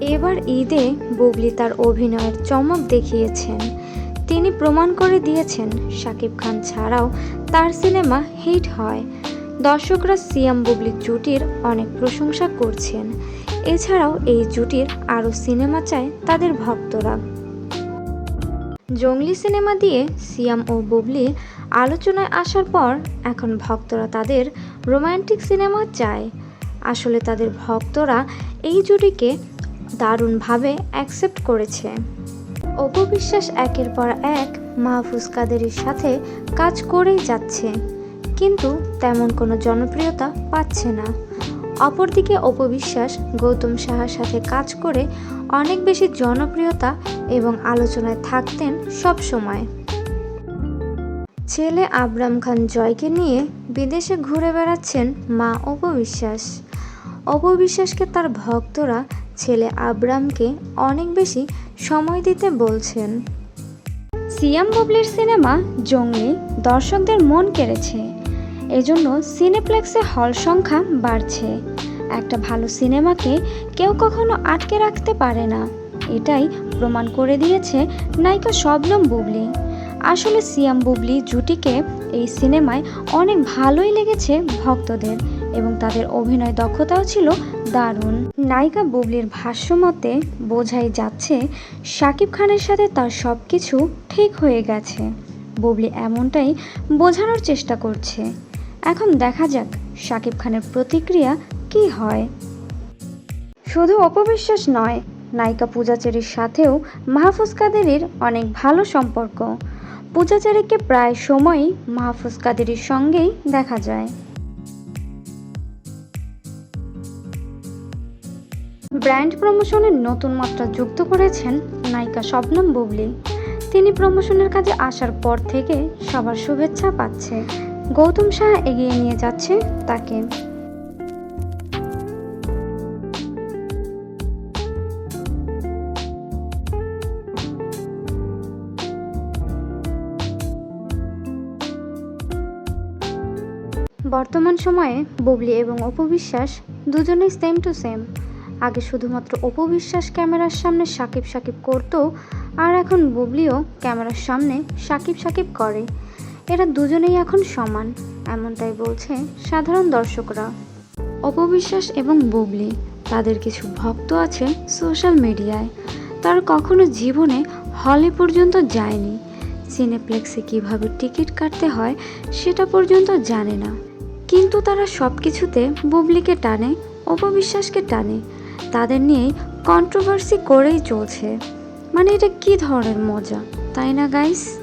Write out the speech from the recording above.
এবার ঈদে বুবলি তার অভিনয়ের চমক দেখিয়েছেন। তিনি প্রমাণ করে দিয়েছেন, শাকিব খান ছাড়াও তার সিনেমা হিট হয়। দর্শকরা সিয়াম বুবলির জুটির অনেক প্রশংসা করছেন। এছাড়াও এই জুটির আরও সিনেমা চায় তাদের ভক্তরা। জঙ্গলি সিনেমা দিয়ে সিয়াম ও বুবলি আলোচনায় আসার পর এখন ভক্তরা তাদের রোমান্টিক সিনেমা চায়। আসলে তাদের ভক্তরা এই জুটিকে দারুণভাবে অ্যাকসেপ্ট করেছে। অপু বিশ্বাস একের পর এক মাহফুজ কাদেরের সাথে কাজ করেই যাচ্ছে, কিন্তু তেমন কোনো জনপ্রিয়তা পাচ্ছে না। অপরদিকে অপবিশ্বাস গৌতম সাহার সাথে কাজ করে অনেক বেশি জনপ্রিয়তা এবং আলোচনায় থাকতেন সব সময়। ছেলে আবরাম খান জয়কে নিয়ে বিদেশে ঘুরে বেড়াচ্ছেন মা অপবিশ্বাস অপবিশ্বাসকে তার ভক্তরা ছেলে আবরামকে অনেক বেশি সময় দিতে বলছেন। সিয়াম বুবলির সিনেমা জঙ্গলি দর্শকদের মন কেড়েছে। এজন্য সিনেপ্লেক্সে হল সংখ্যা বাড়ছে। একটা ভালো সিনেমাকে কেউ কখনো আটকে রাখতে পারে না। এটাই প্রমাণ করে দিয়েছে নায়িকা শবনম বুবলি। আসলে সিয়াম বুবলি জুটিকে এই সিনেমায় অনেক ভালোই লেগেছে ভক্তদের। এবং তাদের অভিনয় দক্ষতাও ছিল দারুণ। নায়িকা বুবলির ভাষ্যমতে বোঝাই যাচ্ছে, শাকিব খানের সাথে তার সব কিছু ঠিক হয়ে গেছে। বুবলি এমনটাই বোঝানোর চেষ্টা করছে। এখন দেখা যাক শাকিব খানের প্রতিক্রিয়া কি হয়। শুধু অপবিশ্বাস নয়, নায়িকা পূজাচেরির সাথেও মাহফুজ কাদেরের অনেক ভালো সম্পর্ক। পূজাচারীকে প্রায় সময়ই মাহফুজ কাদেরের সঙ্গেই দেখা যায়। ব্র্যান্ড প্রমোশনের নতুন মাত্রা যুক্ত করেছেন নায়িকা শবনম বুবলি। তিনি প্রমোশনের কাজে আসার পর থেকে সবার শুভেচ্ছা পাচ্ছে। গৌতম শাহ এগিয়ে নিয়ে যাচ্ছে তাকে। বর্তমান সময়ে বুবলি এবং অপবিশ্বাস দুজনেই সেম টু সেম আগে শুধুমাত্র অপবিশ্বাস ক্যামেরার সামনে সাকিব সাকিব করতো, আর এখন বুবলিও ক্যামেরার সামনে সাকিব সাকিব করে। এরা দুজনেই এখন সমান, এমনটাই বলছে সাধারণ দর্শকরা। অপবিশ্বাস এবং বুবলি, তাদের কিছু ভক্ত আছে সোশ্যাল মিডিয়ায়। তারা কখনো জীবনে হলে পর্যন্ত যায়নি। সিনেপ্লেক্সে কীভাবে টিকিট কাটতে হয় সেটা পর্যন্ত জানে না। কিন্তু তারা সব কিছুতে বুবলিকে টানে অপবিশ্বাসকে টানে। তাদের নিয়ে কন্ট্রোভার্সি করেই চলছে। মানে এটা কি ধরনের মজা? তাই না গাইস